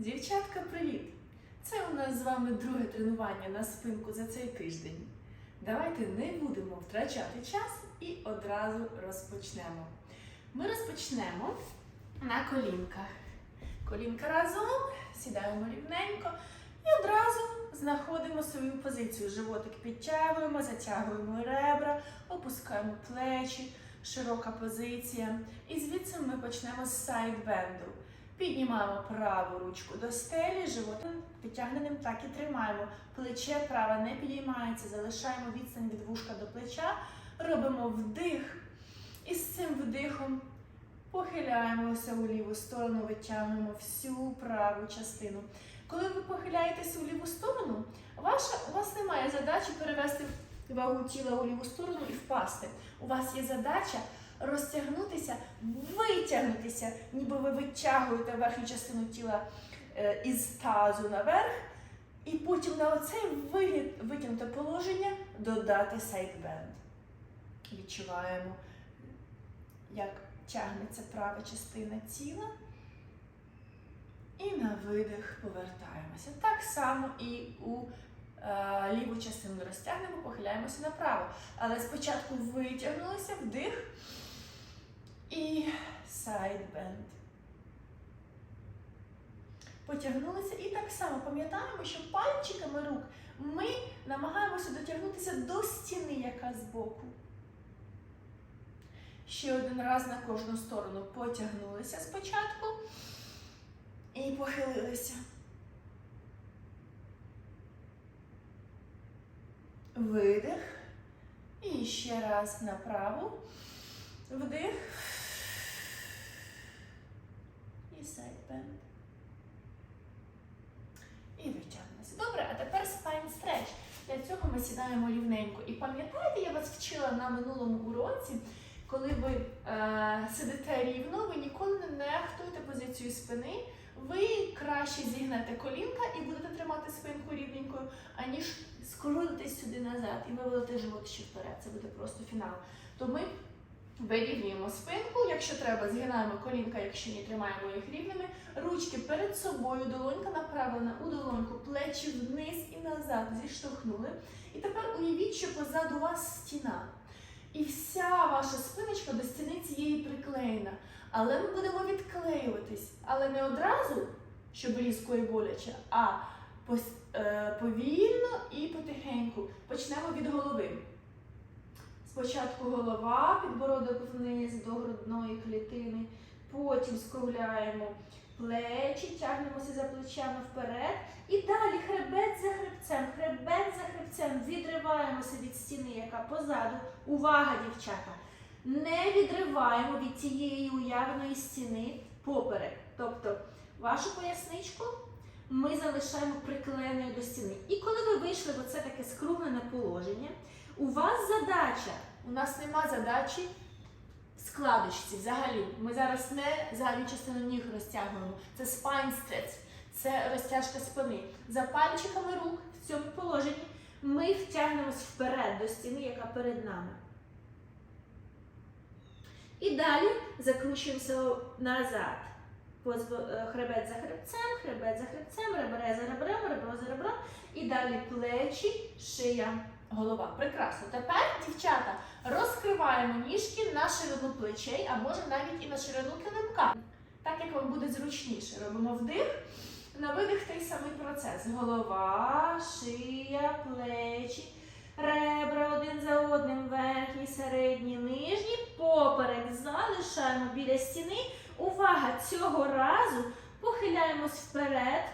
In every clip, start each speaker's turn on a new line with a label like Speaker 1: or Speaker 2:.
Speaker 1: Дівчатка, привіт! Це у нас з вами друге тренування на спинку за цей тиждень. Давайте не будемо втрачати час і одразу розпочнемо. Ми розпочнемо на колінках. Колінка разом, сідаємо рівненько і одразу знаходимо свою позицію. Животик підтягуємо, затягуємо ребра, опускаємо плечі, широка позиція. І звідси ми почнемо з сайдбенду. Піднімаємо праву ручку до стелі, животом підтягненим так і тримаємо. Плече праве не підіймається, залишаємо відстань від вушка до плеча, робимо вдих. І з цим вдихом похиляємося у ліву сторону, витягуємо всю праву частину. Коли ви похиляєтеся у ліву сторону, ваша, у вас немає задачі перевести вагу тіла у ліву сторону і впасти. У вас є задача розтягнутися, витягнутися, ніби ви витягуєте верхню частину тіла е, із тазу наверх, і потім на оце вигід- витягнуте положення додати сайдбенд. Відчуваємо, як тягнеться права частина тіла. І на видих повертаємося. Так само і у е, ліву частину розтягнемо, похиляємося направо. Але спочатку витягнулися, вдих і сайдбенд. Потягнулися і так само пам'ятаємо, що пальчиками рук ми намагаємося дотягнутися до стіни, яка збоку. Ще один раз на кожну сторону потягнулися спочатку і похилилися. Видих. І ще раз направо. Вдих. І сайдбенд. І витягнемося. Добре, а тепер спайн стреч. Для цього ми сідаємо рівненько. І пам'ятаєте, я вас вчила на минулому уроці, коли ви е, сидите рівно, ви ніколи не нехтуєте позицію спини. Ви краще зігнете колінка і будете тримати спинку рівненькою, аніж скрутитесь сюди назад і виводите живот ще вперед. Це буде просто фінал. То ми вирівнюємо спинку, якщо треба, згинаємо колінка, якщо ні, тримаємо їх рівними. Ручки перед собою, долонька направлена у долоньку, плечі вниз і назад зіштовхнули. І тепер уявіть, що позаду вас стіна. І вся ваша спиночка до стіни цієї приклеєна. Але ми будемо відклеюватись. Але не одразу, щоб різко і боляче, а е, повільно і потихеньку. Почнемо від голови. Спочатку голова, підбородок вниз до грудної клітини, потім скругляємо плечі, тягнемося за плечами вперед. І далі хребет за хребцем, хребет за хребцем, відриваємося від стіни, яка позаду. Увага, дівчата! Не відриваємо від цієї уявної стіни поперек. Тобто вашу поясничку ми залишаємо приклеєною до стіни. І коли ви вийшли в оце таке скруглене положення, у вас задача, у нас нема задачі складочці взагалі. Ми зараз не задню частину ніг розтягуємо. Це spine stretch, це розтяжка спини. За пальчиками рук в цьому положенні ми втягнемось вперед до стіни, яка перед нами. І далі закручуємося назад. Е, Хребет за хребцем, хребет за хребцем, ребре за ребром, ребро за ребром. І далі плечі, шия, голова. Прекрасно. Тепер, дівчата, розкриваємо ніжки на ширину плечей, а може навіть і на ширину килимка. Так як вам буде зручніше. Робимо вдих. На видих той самий процес. Голова, шия, плечі, ребра один за одним, верхні, середні, нижні, поперек залишаємо біля стіни. Увага! Цього разу похиляємось вперед,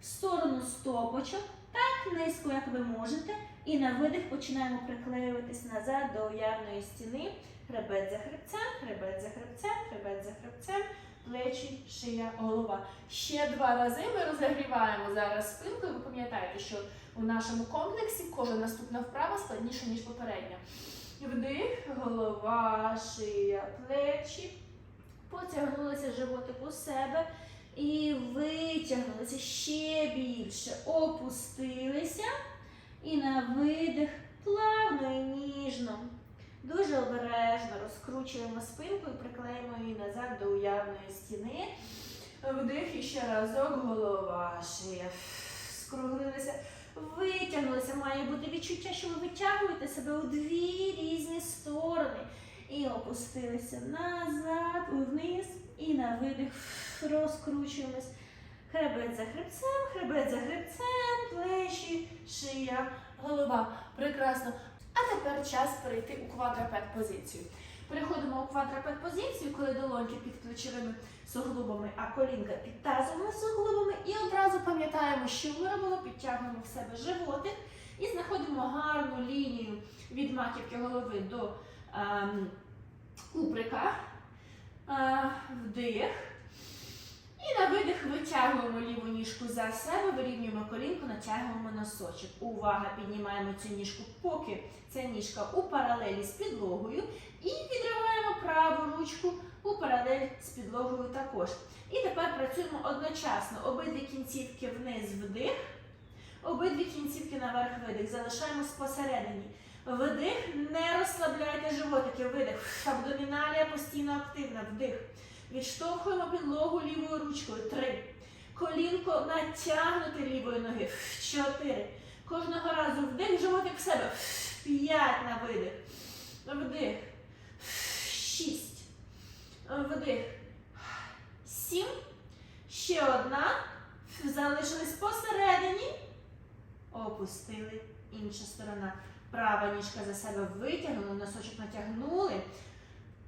Speaker 1: в сторону стопочок, так низько, як ви можете. І на видих починаємо приклеюватись назад до уявної стіни. Хребет за хребцем, хребет за хребцем, хребет за хребцем, плечі, шия, голова. Ще два рази ми розігріваємо зараз спинку. Ви пам'ятаєте, що у нашому комплексі кожна наступна вправа складніша, ніж попередня. Вдих, голова, шия, плечі. Потягнулися животик у себе і витягнулися ще більше. Опустилися. І на видих плавно і ніжно. Дуже обережно розкручуємо спинку і приклеїмо її назад до уявної стіни. Вдих і ще разок. Голова, шия. Скруглилися. Витягнулися. Має бути відчуття, що ви витягуєте себе у дві різні сторони. І опустилися назад, вниз. І на видих розкручуємось. Хребет за хребцем, хребет за хребцем, плечі, шия, голова. Прекрасно. А тепер час перейти у квадрапет позицію. Переходимо у квадрапет позицію, коли долоньки під плечовими суглобами, а колінка під тазовими суглобами. І одразу пам'ятаємо, що ми робимо, підтягуємо в себе животик і знаходимо гарну лінію від маківки голови до ем, куприка. Е, вдих. І на видих витягуємо ліву ніжку за себе, вирівнюємо колінку, натягуємо носочок. Увага! Піднімаємо цю ніжку, поки ця ніжка у паралелі з підлогою. І відриваємо праву ручку у паралель з підлогою також. І тепер працюємо одночасно. Обидві кінцівки вниз вдих, обидві кінцівки наверх видих. Залишаємось посередині. Вдих, не розслабляйте животики. Видих. Абдоміналія постійно активна. Вдих. Відштовхуємо підлогу лівою ручкою. Три. Колінко натягнути лівої ноги. Чотири. Кожного разу вдих, животик в себе. П'ять на видих. Вдих. Шість. Вдих. Сім. Ще одна. Залишились посередині. Опустили. Інша сторона. Права ніжка за себе витягнули, носочок натягнули.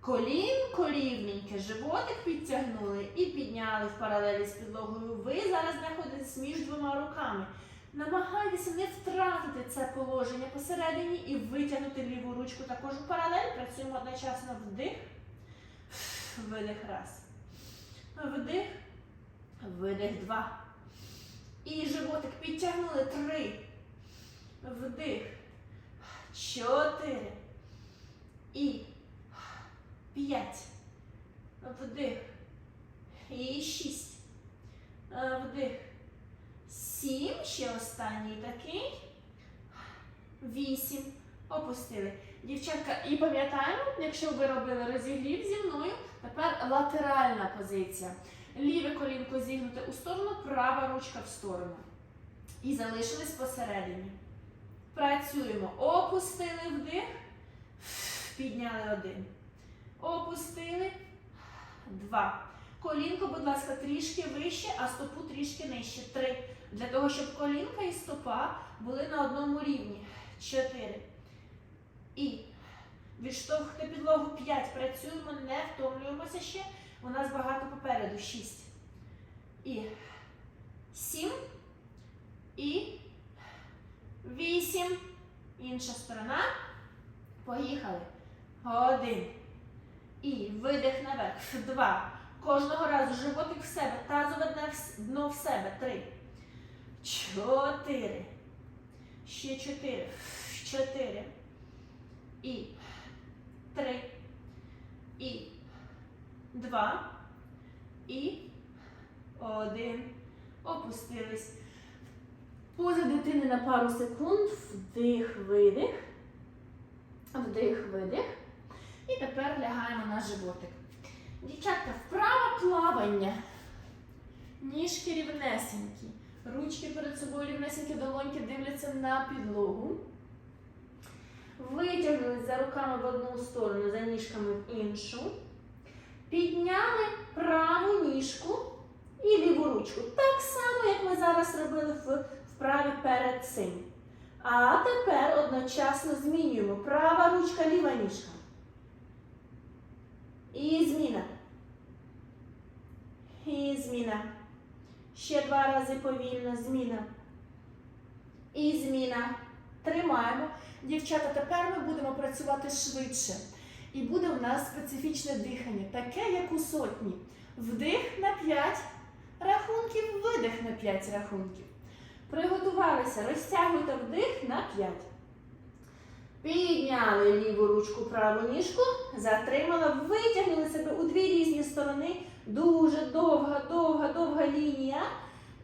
Speaker 1: Колінко рівненьке, животик підтягнули і підняли в паралелі з підлогою. Ви зараз знаходитесь між двома руками. Намагайтеся не втратити це положення посередині і витягнути ліву ручку також у паралель. Працюємо одночасно вдих, видих раз. Вдих, видих два. І животик підтягнули три. Вдих. Чотири. І п'ять. Вдих. І шість. Вдих. Сім. Ще останній такий. Вісім. Опустили. Дівчатка, і пам'ятаємо, якщо ви робили розігрів зі мною, тепер латеральна позиція. Ліве колінко зігнуте у сторону, права ручка в сторону. І залишились посередині. Працюємо. Опустили вдих. Підняли один. Опустили. Два. Колінко, будь ласка, трішки вище, а стопу трішки нижче. Три. Для того, щоб колінка і стопа були на одному рівні. Чотири. І відштовхуйте підлогу. П'ять. Працюємо, не втомлюємося ще. У нас багато попереду. Шість. І сім. І вісім. Інша сторона. Поїхали. Один. І видих наверх. Два. Кожного разу животик в себе. Тазове дно в- себе. Три. Чотири. Ще чотири. Чотири. І три. І два. І один. Опустились. Поза дитини на пару секунд. Вдих, видих. Вдих, видих. І тепер лягаємо на животик. Дівчатка, вправо плавання. Ніжки рівнесенькі. Ручки перед собою рівнесенькі, долоньки дивляться на підлогу. Витягнули за руками в одну сторону, за ніжками в іншу. Підняли праву ніжку і ліву ручку. Так само, як ми зараз робили в вправі перед цим. А тепер одночасно змінюємо. Права ручка, ліва ніжка. І зміна. І зміна. Ще два рази повільно. Зміна. І зміна. Тримаємо. Дівчата, тепер ми будемо працювати швидше. І буде у нас специфічне дихання, таке, як у сотні. Вдих на 5 рахунків, видих на 5 рахунків. Приготувалися. Розтягуйте вдих на 5. Підняли ліву ручку, праву ніжку, затримали, витягнули себе у дві різні сторони. Дуже довга, довга, довга лінія.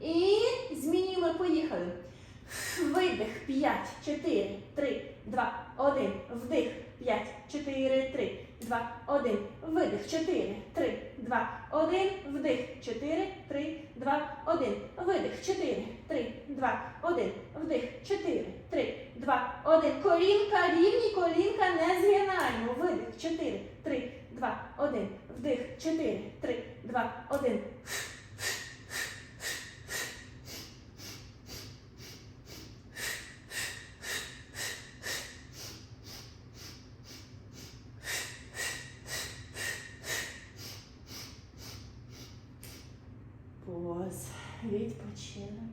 Speaker 1: І змінюємо, поїхали. Видих. 5, 4, 3, 2, 1. Вдих. 5, 4, 3, 2, 1. Видих. 4, 3, 2, 1. Вдих. 4, 3, 2, 1. Видих. 4, 3, 2, 1. Вдих. 4, 3, 2, 1. Колінка рівні, колінка не згинаємо. Видих. 4, 3, 2, 1. Вдих. 4, 3, 2, 1. відпочинемо.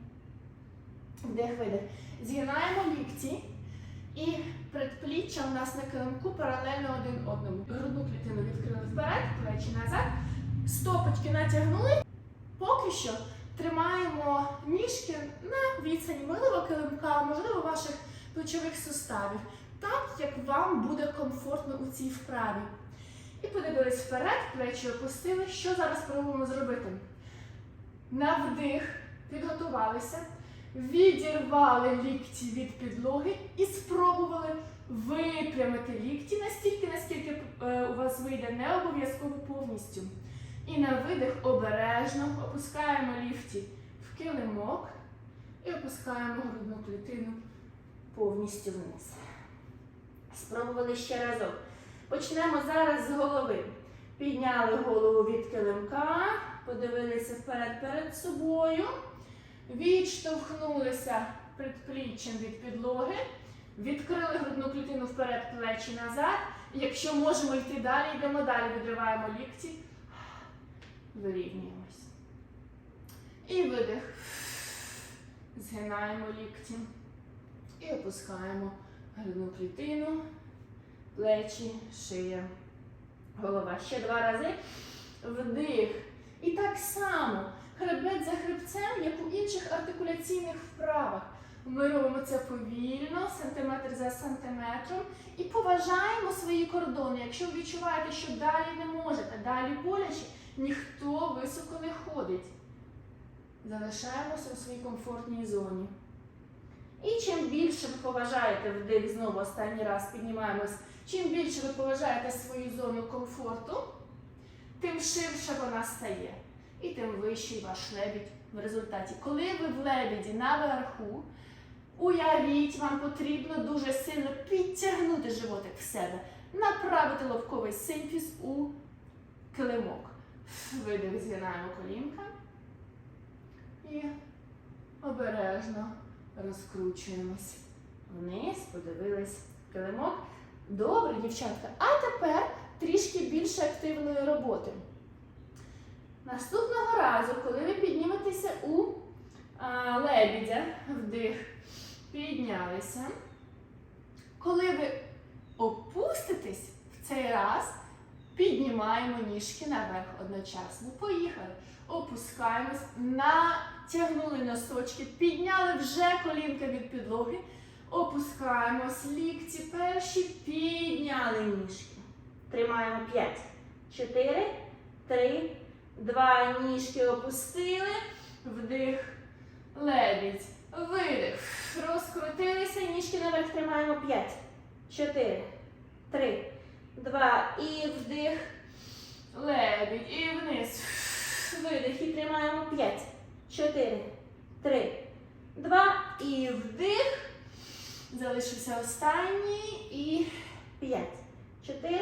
Speaker 1: Вдих, видих. Згинаємо лікті і предпліччя у нас на килимку паралельно один одному. Грудну клітину відкрили вперед, плечі назад. Стопочки натягнули. Поки що тримаємо ніжки на відстані, милого килимка, можливо, ваших плечових суставів. Так, як вам буде комфортно у цій вправі. І подивились вперед, плечі опустили. Що зараз пробуємо зробити? На вдих підготувалися, відірвали лікті від підлоги і спробували випрямити лікті настільки, наскільки е, у вас вийде, не обов'язково повністю. І на видих обережно опускаємо лікті в килимок і опускаємо грудну клітину повністю вниз. Спробували ще разок. Почнемо зараз з голови. Підняли голову від килимка, подивилися вперед перед собою, відштовхнулися предпліччям від підлоги, відкрили грудну клітину вперед, плечі назад. Якщо можемо йти далі, йдемо далі, відриваємо лікті, вирівнюємось. І видих. Згинаємо лікті. І опускаємо грудну клітину, плечі, шия, голова. Ще два рази. Вдих. І так само хребет за хребцем, як у інших артикуляційних вправах. Ми робимо це повільно, сантиметр за сантиметром, і поважаємо свої кордони. Якщо ви відчуваєте, що далі не можете, далі боляче, ніхто високо не ходить. Залишаємося у своїй комфортній зоні. І чим більше ви поважаєте вдих, знову останній раз піднімаємось, чим більше ви поважаєте свою зону комфорту, тим ширше вона стає. І тим вищий ваш лебідь в результаті. Коли ви в лебіді наверху, уявіть, вам потрібно дуже сильно підтягнути животик в себе, направити лобковий симфіз у килимок. Видих, згинаємо колінка. І обережно розкручуємось. Вниз, подивились килимок. Добре, дівчатка. А тепер трішки більше активної роботи. Наступного разу, коли ви підніметеся у а, лебідя, вдих, піднялися. Коли ви опуститесь в цей раз, піднімаємо ніжки наверх одночасно. Поїхали. Опускаємось, натягнули носочки, підняли вже колінка від підлоги. Опускаємось, лікті перші, підняли ніжки. Тримаємо 5, 4, 3, Два. Ніжки опустили, вдих, лебідь, видих. Розкрутилися, ніжки наверх. Тримаємо 5, 4, 3, 2 і вдих, лебідь. І вниз. Видих. І тримаємо 5, 4, 3, 2 і вдих. Залишився останній. І 5, 4,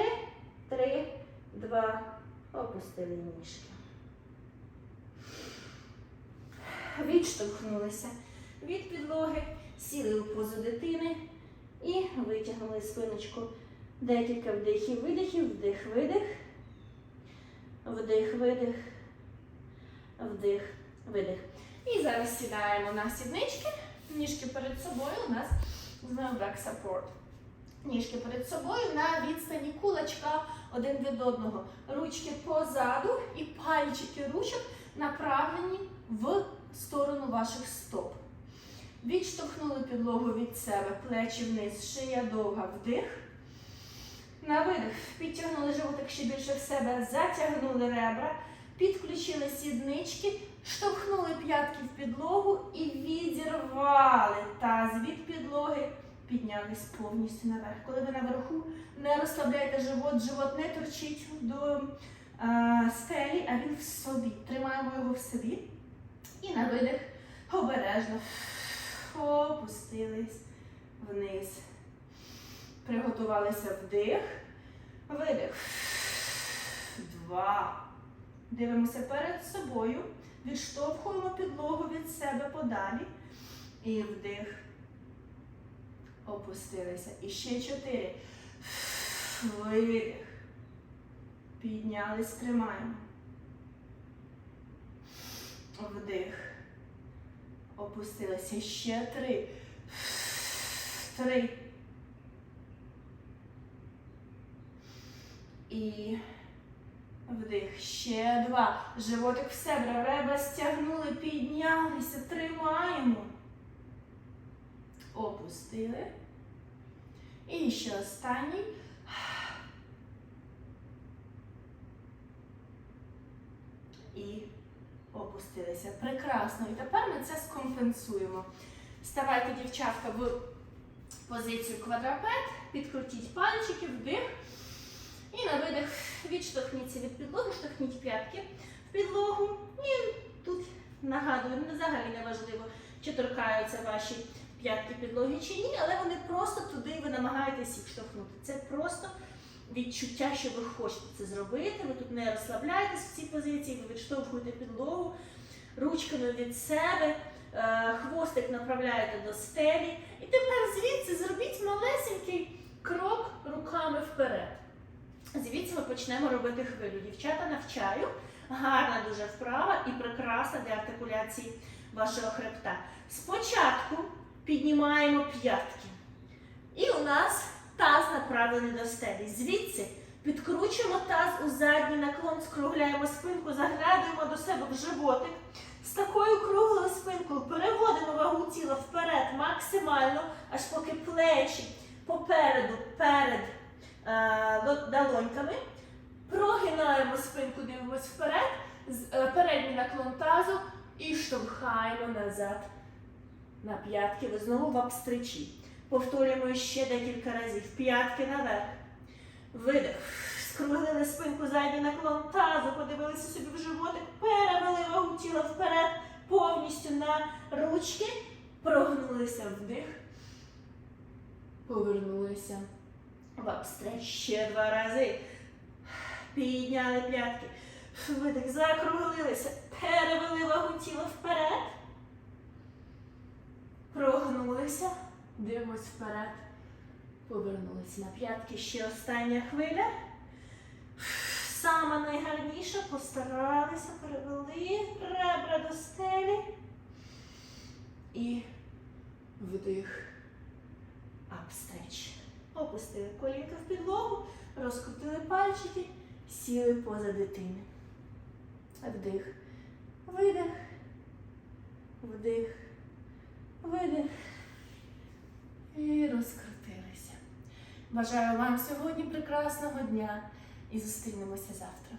Speaker 1: 3, 2, опустили ніжки. відштовхнулися від підлоги, сіли у позу дитини і витягнули спиночку. Декілька вдихів, видихів, вдих, видих, вдих, видих, вдих, видих. І зараз сідаємо на сіднички, ніжки перед собою у нас знову back support. Ніжки перед собою на відстані кулачка один від одного. Ручки позаду і пальчики ручок направлені в сторону ваших стоп. Відштовхнули підлогу від себе, плечі вниз, шия довга, вдих. На видих. Підтягнули животик ще більше в себе, затягнули ребра, підключили сіднички, штовхнули п'ятки в підлогу і відірвали таз від підлоги, піднялись повністю наверх. Коли ви наверху, не розслабляйте живот, живот не торчить до а, стелі, а він в собі. Тримаємо його в собі. І на видих. Обережно. Опустились вниз. Приготувалися вдих. Видих. Два. Дивимося перед собою. Відштовхуємо підлогу від себе подалі. І вдих. Опустилися. І ще чотири. Видих. Піднялись, тримаємо. Вдих. Опустилися. Ще три. Три. І вдих. Ще два. Животик в себе. Ребра стягнули, піднялися. Тримаємо. Опустили. І ще останній. І опустилися. Прекрасно. І тепер ми це скомпенсуємо. Ставайте, дівчатка, в позицію квадрапет, підкрутіть пальчики, вдих. І на видих відштовхніться від підлоги, штовхніть п'ятки в підлогу. І тут нагадую, взагалі не важливо, чи торкаються ваші п'ятки підлоги чи ні, але вони просто туди ви намагаєтесь їх штовхнути. Це просто відчуття, що ви хочете це зробити. Ви тут не розслабляєтесь в цій позиції, ви відштовхуєте підлогу ручками від себе, е, хвостик направляєте до стелі. І тепер звідси зробіть малесенький крок руками вперед. Звідси ми почнемо робити хвилю. Дівчата навчаю. Гарна дуже вправа і прекрасна для артикуляції вашого хребта. Спочатку піднімаємо п'ятки. І у нас таз направлений до стелі. Звідси підкручуємо таз у задній наклон, скругляємо спинку, заглядуємо до себе в животик. З такою круглою спинкою переводимо вагу тіла вперед максимально, аж поки плечі попереду, перед е, долоньками. Прогинаємо спинку, дивимось вперед, е, передній наклон тазу і штовхаємо назад на п'ятки. Ви знову в апстричі. Повторюємо ще декілька разів. П'ятки наверх. Видих. Скруглили спинку, задній наклон тазу, подивилися собі в животик, перевели вагу тіла вперед, повністю на ручки, прогнулися вдих, повернулися в апстреч ще два рази. Підняли п'ятки. Видих, закруглилися, перевели вагу тіла вперед. Прогнулися, дивимось вперед. Повернулися на п'ятки. Ще остання хвиля. Сама найгарніша. Постаралися, перевели ребра до стелі. І вдих. Апстреч. Опустили колінка в підлогу, розкрутили пальчики, сіли поза дитини. Вдих. Видих. Вдих. Видих. І розкрутилися. Бажаю вам сьогодні прекрасного дня і зустрінемося завтра.